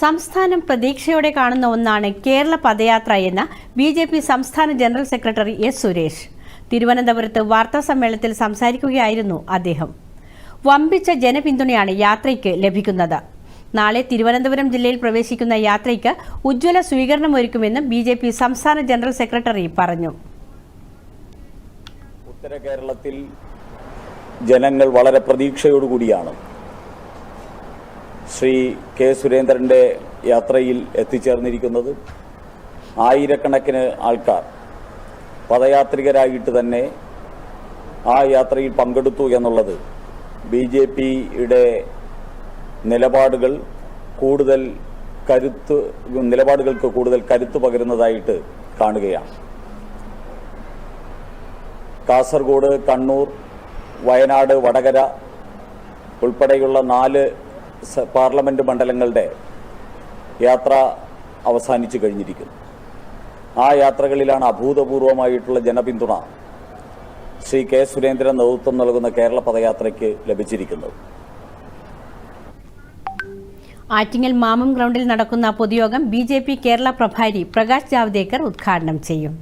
സംസ്ഥാനം പ്രതീക്ഷയോടെ കാണുന്ന ഒന്നാണ് കേരള പദയാത്ര എന്ന് ബി ജെ പി സംസ്ഥാന ജനറൽ സെക്രട്ടറി എസ് സുരേഷ്. തിരുവനന്തപുരത്ത് വാർത്താ സമ്മേളനത്തിൽ സംസാരിക്കുകയായിരുന്നു അദ്ദേഹം. വമ്പിച്ച ജനപിന്തുണയാണ് യാത്രയ്ക്ക് ലഭിക്കുന്നത്. നാളെ തിരുവനന്തപുരം ജില്ലയിൽ പ്രവേശിക്കുന്ന യാത്രയ്ക്ക് ഉജ്ജ്വല സ്വീകരണമൊരുക്കുമെന്ന് ബി ജെ പി സംസ്ഥാന ജനറൽ സെക്രട്ടറി പറഞ്ഞു. ഉത്തര കേരളത്തിൽ ജനങ്ങൾ വളരെ പ്രതീക്ഷയോടുകൂടിയാണ്. ശ്രീ കെ സുരേന്ദ്രന്റെ യാത്രയിൽ എത്തിച്ചേർന്നിരിക്കുന്നത് ആയിരക്കണക്കിന് ആൾക്കാർ പദയാത്രികരായിട്ട് തന്നെ ആ യാത്രയിൽ പങ്കെടുത്തു എന്നുള്ളത് ബി ജെ പിയുടെ നിലപാടുകൾ കൂടുതൽ കരുത്ത് നിലപാടുകൾക്ക് കൂടുതൽ കരുത്ത് പകരുന്നതായിട്ട് കാണുകയാണ്. കാസർഗോഡ് കണ്ണൂർ വയനാട് വടകര ഉൾപ്പെടെയുള്ള നാല് പാർലമെന്റ് മണ്ഡലങ്ങളുടെ യാത്ര അവസാനിച്ചു കഴിഞ്ഞിരിക്കുന്നു. ആ യാത്രകളിലാണ് അഭൂതപൂർവമായിട്ടുള്ള ജനപിന്തുണ ശ്രീ കെ സുരേന്ദ്രൻ നേതൃത്വം നൽകുന്ന കേരള പദയാത്രയ്ക്ക് ലഭിച്ചിരിക്കുന്നത്. ആറ്റിങ്ങൽ മാമം ഗ്രൗണ്ടിൽ നടക്കുന്ന പൊതുയോഗം ബി കേരള പ്രഭാരി പ്രകാശ് ജാവ്ദേക്കർ ഉദ്ഘാടനം ചെയ്യും.